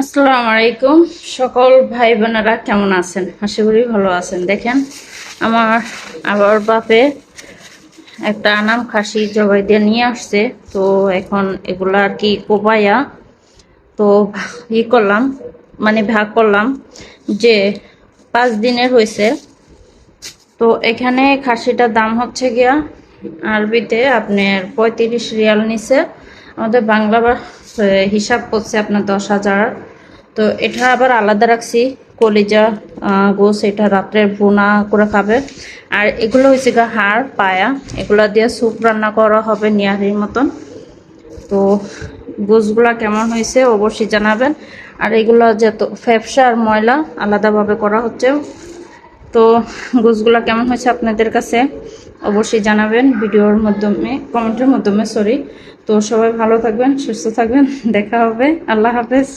আসসালামু আলাইকুম। সকল ভাই বোনেরা কেমন আছেন? আশা করি ভালো আছেন। দেখেন, আমার আবার বাপে একটা আনাম খাসি জবাই দিয়ে নিয়ে আসছে। তো এখন এগুলো আর কি কোবাইয়া তো ই করলাম মানে ভাগ করলাম যে পাঁচ দিনের হয়েছে। তো এখানে খাসিটার দাম হচ্ছে গিয়া আরবিতে আপনার পঁয়ত্রিশ রিয়াল নিছে। আমাদের বাংলা হিসাব করছে আপনার দশ হাজার। তো এটা আবার আলাদা রাখছি, কলিজা গোস, এটা রাত্রে ভুনা করে খাবে। আর এগুলো হয়েছে গা হাড়, পায়া, এগুলো দিয়ে স্যুপ রান্না করা হবে নিয়ারির মতন। তো গোসগুলা কেমন হয়েছে অবশ্যই জানাবেন। আর এগুলো যত ফ্যাপসা আর ময়লা আলাদাভাবে করা হচ্ছে। তো গোসগুলা কেমন হয়েছে আপনাদের কাছে অবশ্যই জানাবেন। ভিডিওর মাধ্যমে, কমেন্টের মাধ্যমে সরি তো সবাই ভালো থাকবেন, সুস্থ থাকবেন, দেখা হবে। আল্লাহ হাফেজ।